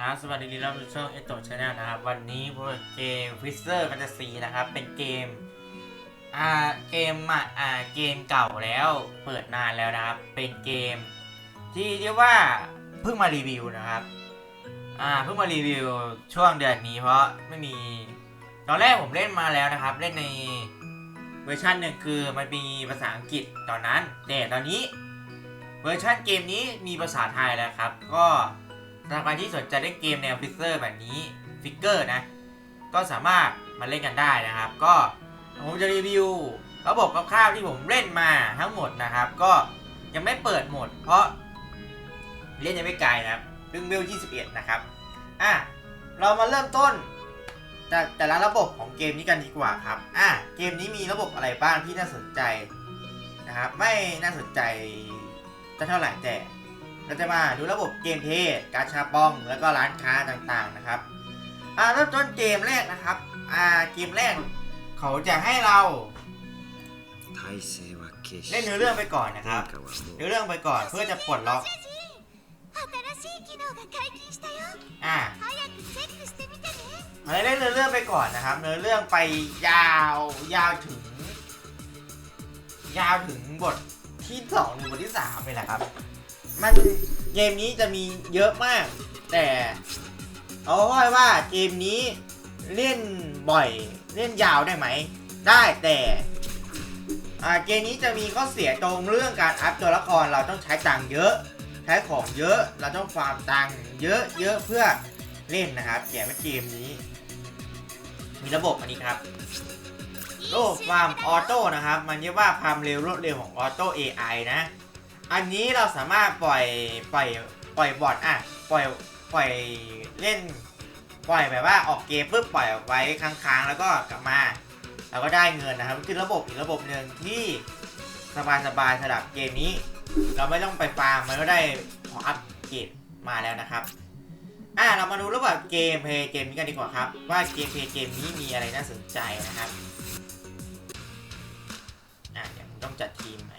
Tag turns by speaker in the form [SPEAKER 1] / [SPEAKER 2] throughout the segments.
[SPEAKER 1] ครับสวัสดีครับช่องเอโตชาแนลนะครับ วันนี้พวกเกมฟิสเซอร์แฟนตาซีนะครับ เป็นเกม อ่า เกมอะอ่า เกมเก่าแล้ว เปิดนานแล้วนะครับ เป็นเกม ที่เรียกว่าเพิ่งมารีวิวนะครับ อ่า เพิ่งมารีวิวช่วงเดือนนี้เพราะไม่มี ตอนแรกผมเล่นมาแล้วนะครับ เล่นในเวอร์ชันหนึ่งคือมันมีภาษาอังกฤษตอนนั้น แต่ตอนนี้ เวอร์ชันเกมนี้มีภาษาไทยแล้วครับ ก็ สำหรับใครที่สนใจเล่นเกมแนวฟิกเซอร์แบบนี้ฟิกเกอร์นะ ก็สามารถมาเล่นกันได้นะครับ ก็ผมจะรีวิวระบบคร่าวๆที่ผมเล่นมาทั้งหมดนะครับ ก็ยังไม่เปิดหมด เพราะเล่นยังไม่ไกลนะครับเพิ่งเวล21 นะครับ อะ เรามาเริ่มต้นจากแต่ละระบบของเกมนี้กันดีกว่าครับ อะ เกมนี้มีระบบอะไรบ้างที่น่าสนใจนะครับ ไม่น่าสนใจจะเท่าไหร่แต่ เราจะมาดูระบบเกมเพย์การชาปอง แล้วก็ร้านค้าต่างๆนะครับอ่าเริ่มต้นเกมแรกนะครับอ่าเกมแรกเขาจะให้เราเล่นเนื้อเรื่องไปก่อนนะครับเนื้อเรื่องไปก่อนเพื่อจะปลดล็อกอ่าเราเล่นเนื้อเรื่องไปก่อนนะครับเนื้อเรื่องไปยาวยาวถึง ยาวถึงบทที่สองหรือบทที่สามเลยนะครับ มันเกมนี้จะมีเยอะมาก แต่เอาไว้ว่าเกมนี้เล่นบ่อยเล่นยาวได้ไหม ได้แต่เกมนี้จะมีข้อเสียตรงเรื่องการอัพตัวละครเราต้องใช้ตังค์เยอะ ใช้ของเยอะเราต้องฟาร์มตังค์เยอะเยอะเพื่อเล่นนะครับแกว่เกมนี้ มีระบบอันนี้ครับโลฟาร์มออโต้นะครับ มันเรียกว่าความเร็วรวดเร็วของออโต้ AI นะ อันนี้เราสามารถปล่อยปล่อยปล่อยบอทอะปล่อยปล่อยเล่น ปล่อยแบบว่าออกเกมปุ๊บปล่อยออไว้ค้างๆ แล้วก็กลับมาเราก็ได้เงินนะครับคือระบบอีกระบบหนึ่งที่สบายๆสำหรับเกมนี้ เราไม่ต้องไปฟาร์มมันก็ได้ของอัปเกรดมาแล้วนะครับอะเรามาดูระบบเกมเพย์เกมนี้กันดีกว่าครับ ว่าเกมเพย์เกมนี้มีอะไรน่าสนใจนะครับอะเดี๋ยวผมต้องจัดทีมใหม่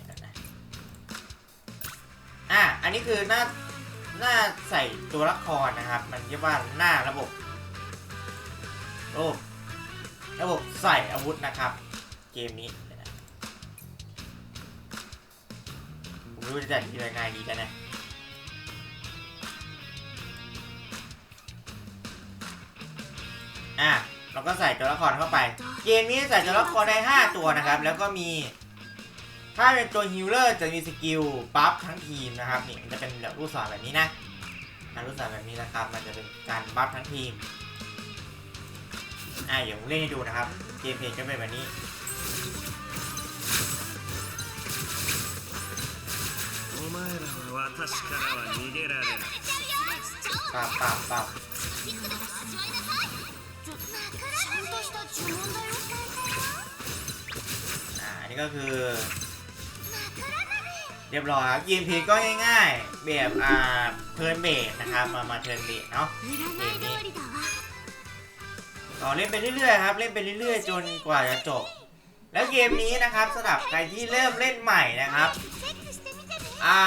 [SPEAKER 1] อะอันนี้คือหน้าหน้าใส่ตัวละครนะครับ มันเรียกว่าหน้าระบบระบบระบบใส่อาวุธนะครับ เกมนี้ผมรู้จะจัดยังไงดีกันนะอะเราก็ใส่ตัวละครเข้าไป เกมนี้ใส่ตัวละครได้ 5 ตัวนะครับ แล้วก็มี ถ้าเป็นตัวฮิลเลอร์จะมีสกิลปั๊บทั้งทีมนะครับนี่มันจะเป็นแบบรูกศนแบบนี้นะรูกศนแบบนี้นะครับ มันจะเป็นการบัฟทั้งทีมอ่าเดี๋ยวเล่นให้ดูนะครับเกมเพลย์ก็เป็นแบบนี้ปั๊บปั๊บปั๊บอันนี้ก็คือ เรียบร้อยครับเกมพลก็ง่ายๆ แบบอ่าเทิร์นเบสนะครับ มามาเทิร์นเบสเนาะ
[SPEAKER 2] เกมนี้
[SPEAKER 1] ต่อเล่นไปเรื่อยๆครับ เล่นไปเรื่อยๆ จนกว่าจะจบ แล้วเกมนี้นะครับสำหรับใครที่เริ่มเล่นใหม่นะครับ อ่า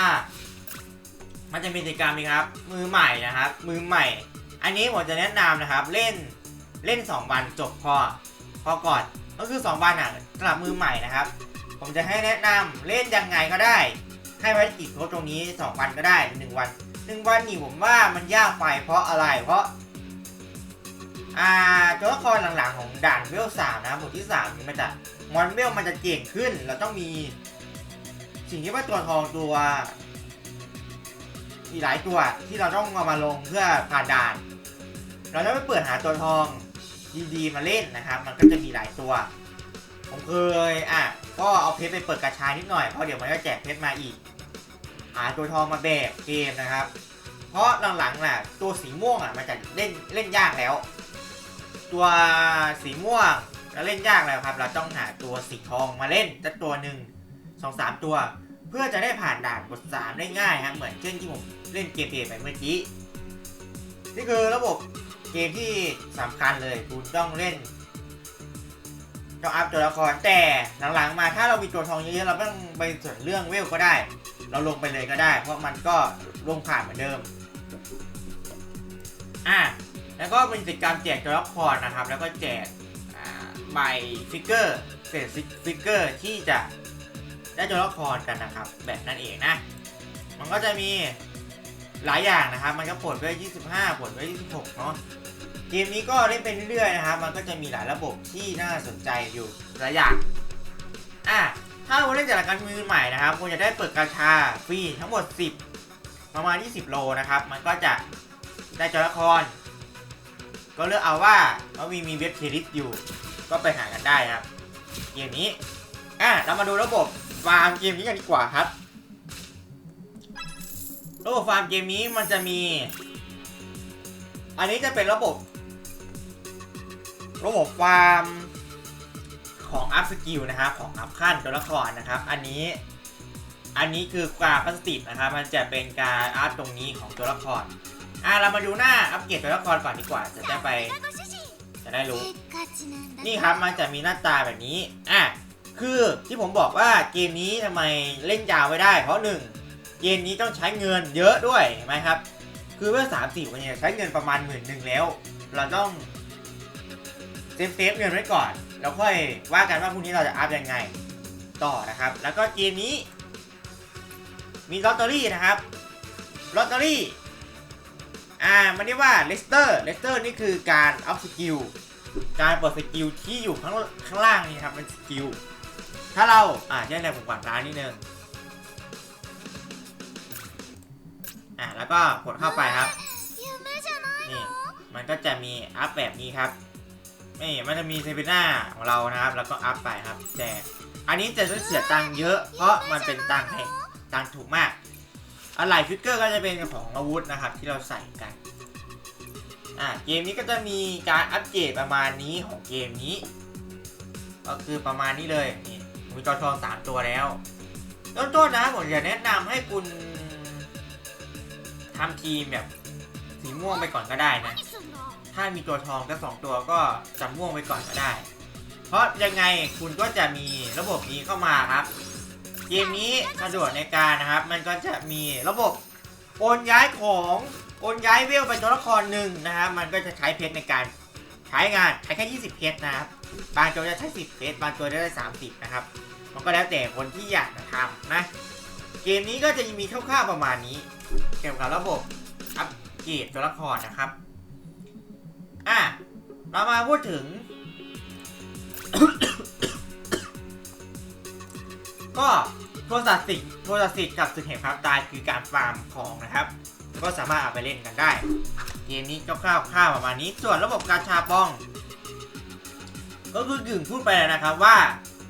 [SPEAKER 1] มันจะมีกิจกรรมนี้ครับ มือใหม่นะครับ มือใหม่ อันนี้ผมจะแนะนำนะครับ เล่นเล่น 2 วันจบพอพอก่อนก็คือ 2 วันอะสำหรับมือใหม่นะครับ ผมจะให้แนะนำเล่นยังไงก็ได้ ให้ภารกิจครบตรงนี้ 2 วันก็ได้ 1 วัน 1 วันนี่ผมว่ามันยากไปเพราะอะไรเพราะ อ่าตัวละครหลังๆ ของด่านเวลสามนะบทที่สามนี่มันจะมอนเวลมันจะเก่งขึ้น เราต้องมี สิ่งที่ว่าตัวทองตัวอีกหลายตัวที่เราต้องเอามาลงเพื่อผ่านด่าน เราจะไปเปิดหาตัวทองดีๆมาเล่นนะครับ มันก็จะมีหลายตัว ผมเคยอะก็เอาเพชรไปเปิดกระชายนิดหน่อยเพราะเดี๋ยวมันก็แจกเพชรมาอีก หาตัวทองมาแบกเกมนะครับ เพราะหลังๆน่ะตัวสีม่วงอะมันจะเล่นเล่นยากแล้ว ตัวสีม่วงก็เล่นยากแล้วครับ เราต้องหาตัวสีทองมาเล่นสักตัวหนึ่งสองสามตัว เพื่อจะได้ผ่านด่านบทสามได้ง่ายครับเหมือนเช่นที่ผมเล่นเกมเพย์ไปเมื่อกี้นี่คือระบบเกมที่สำคัญเลยคุณต้องเล่น ต้องอัพตัวละครแต่หลังๆมาถ้าเรามีตัวทองเยอะๆเราไม่ต้องไปสนเรื่องเวลก็ได้ เราลงไปเลยก็ได้ เพราะมันก็ลงผ่านเหมือนเดิมอะแล้วก็มีกิจกรรมแจกตัวละครนะครับ แล้วก็แจกใบฟิกเกอร์เศษฟิกเกอร์ที่จะได้ตัวละครกันนะครับ แบบนั้นเองนะ มันก็จะมีหลายอย่างนะครับ มันก็ผลด้วย25 ผลด้วย26 เนาะ เกมนี้ก็เล่นไปเรื่อยๆนะครับ มันก็จะมีหลายระบบที่น่าสนใจอยู่หลายอย่างอะถ้าคุณเล่นจากการมือใหม่นะครับคุณจะได้เปิดกาชาฟรีทั้งหมด 10 ประมาณ 20 โลนะครับ มันก็จะได้ตัวละคร ก็เลือกเอาว่าว่ามีมีเว็บเทลิสอยู่ ก็ไปหากันได้ครับเกมนี้อะเรามาดูระบบฟาร์มเกมนี้กันดีกว่าครับระบบฟาร์มเกมนี้มันจะมี อันนี้จะเป็นระบบ ระบบความของอัพสกิลนะครับของอัพขั้นตัวละครนะครับ อันนี้อันนี้คือความพลาสติกนะครับ มันจะเป็นการอัพตรงนี้ของตัวละครอะเรามาดูหน้าอัปเกรดตัวละครก่อนดีกว่าจะได้ไป จะได้รู้ นี่ครับมันจะมีหน้าตาแบบนี้อะคือที่ผมบอกว่าเกมนี้ทำไมเล่นยาวไม่ได้ เพราะหนึ่งเกมนี้ต้องใช้เงินเยอะด้วยเห็นไหมครับ คือเมื่อสามสี่คนเนี่ยใช้เงินประมาณหมื่นหนึ่งแล้ว เราต้อง เซฟเงินไว้ก่อน แล้วค่อยว่ากันว่าพรุ่งนี้เราจะอัพยังไง ต่อนะครับ แล้วก็เกมนี้ มีลอตเตอรี่นะครับลอตเตอรี่อ่ามันเรียกว่าเลสเตอร์เลสเตอร์นี่คือการอัพสกิลการเปิดสกิลที่อยู่ข้างข้างล่างนี่ครับเป็นสกิลถ้าเราอ่าใช่แล้วผมกวาดร้านนิดนึงอ่าแล้วก็กดเข้าไปครับนี่มันก็จะมีอัพแบบนี้ครับ นี่มันจะมีเซบิน่าของเรานะครับ แล้วก็อัพไปครับ แต่อันนี้จะต้องเสียตังค์เยอะ เพราะมันเป็นตังค์แพงตังค์ถูกมากอะไหล่ฟิกเกอร์ก็จะเป็นของอาวุธนะครับ ที่เราใส่กันอ่าเกมนี้ก็จะมีการอัปเกรดประมาณนี้ของเกมนี้ ก็คือประมาณนี้เลยนี่มีจอทองสามตัวแล้วต้นต้นนะผมจะแนะนำให้คุณทำทีมแบบสีม่วงไปก่อนก็ได้นะ ถ้ามีตัวทองก็สองตัวก็จำม่วงไปก่อนก็ได้ เพราะยังไงคุณก็จะมีระบบนี้เข้ามาครับ เกมนี้สะดวกในการนะครับ มันก็จะมีระบบโอนย้ายของโอนย้ายเวลไปตัวละครหนึ่งนะครับมันก็จะใช้เพชรในการใช้งานใช้แค่ 20 เพชรนะครับ บางตัวจะใช้ 10 เพชรบางตัวได้ 30 นะครับ มันก็แล้วแต่คนที่อยากจะทำนะ เกมนี้ก็จะมีคร่าวๆประมาณนี้ เกี่ยวกับระบบอัปเกรดตัวละครนะครับ เรามาพูดถึง ก็โทรศัพท์สิทธิ์โทรศัพท์สิทธิ์กับสึกแห่งความตายคือการฟาร์มของนะครับ ก็สามารถเอาไปเล่นกันได้ เกมนี้คร่าวๆคร่าวๆประมาณนี้ ส่วนระบบการชาป้อง ก็คือกึ่งพูดไปแล้วนะครับว่า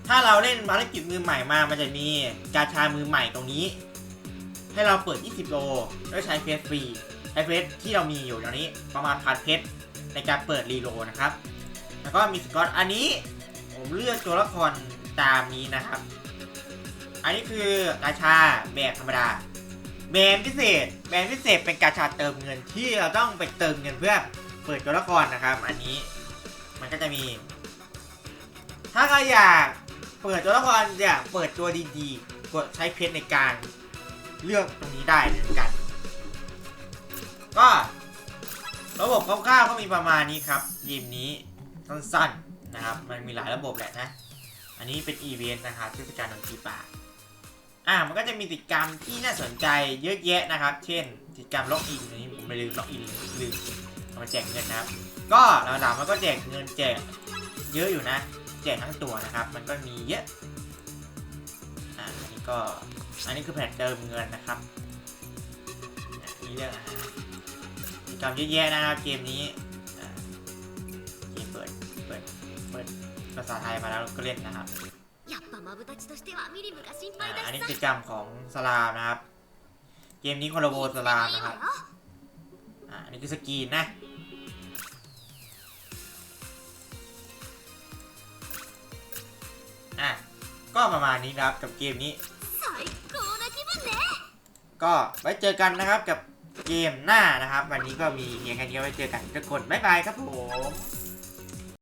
[SPEAKER 1] ถ้าเราเล่นภารกิจมือใหม่มา มันจะมีกาชามือใหม่ตรงนี้ ให้เราเปิด 20 โลด้วยใช้เฟสฟรีใช้เฟสที่เรามีอยู่ตอนนี้ประมาณพันเพชร ในการเปิดรีโลนะครับ แล้วก็มีสกอตอันนี้ผมเลือกตัวละครตามนี้นะครับ อันนี้คือกาชาแบบธรรมดาแบนพิเศษแบนพิเศษเป็นกาชาเติมเงินที่เราต้องไปเติมเงินเพื่อเปิดตัวละครนะครับ อันนี้มันก็จะมี ถ้าใครอยากเปิดตัวละครอยากเปิดตัวดีๆ กดใช้เพชรในการเลือกตรงนี้ได้เหมือนกัน ก็ ระบบคร่าวๆก็มีประมาณนี้ครับยิมนี้สั้นๆนะครับ มันมีหลายระบบแหละนะ อันนี้เป็นอีเวนต์นะครับเทศกาลดนตรีป่าอ่ามันก็จะมีกิจกรรมที่น่าสนใจเยอะแยะนะครับ เช่นกิจกรรมล็อกอินอันนี้ผมไม่ลืมล็อกอินเลยลืมเอามาแจกเงินนะครับ ก็หลังๆมันก็แจกเงินแจกเยอะอยู่นะ แจกทั้งตัวนะครับ มันก็มีเยอะอ่าอันนี้ก็อันนี้คือแผนเติมเงินนะครับนี่เรื่องอาหาร กรรมเยอะแยะนะครับเกมนี้เกมเปิดเปิดเปิดภาษาไทยมาแล้วก็เล่นนะครับอันนี้กิจกรรมของสลามนะครับ เกมนี้คอลโลโบสลามนะครับอันนี้คือสกีนนะอะก็ประมาณนี้นะครับกับเกมนี้ ก็ไว้เจอกันนะครับกับ เกมหน้านะครับ วันนี้ก็มีเพียงแค่นี้ไว้เจอกันทุกคนบ๊ายบายครับผม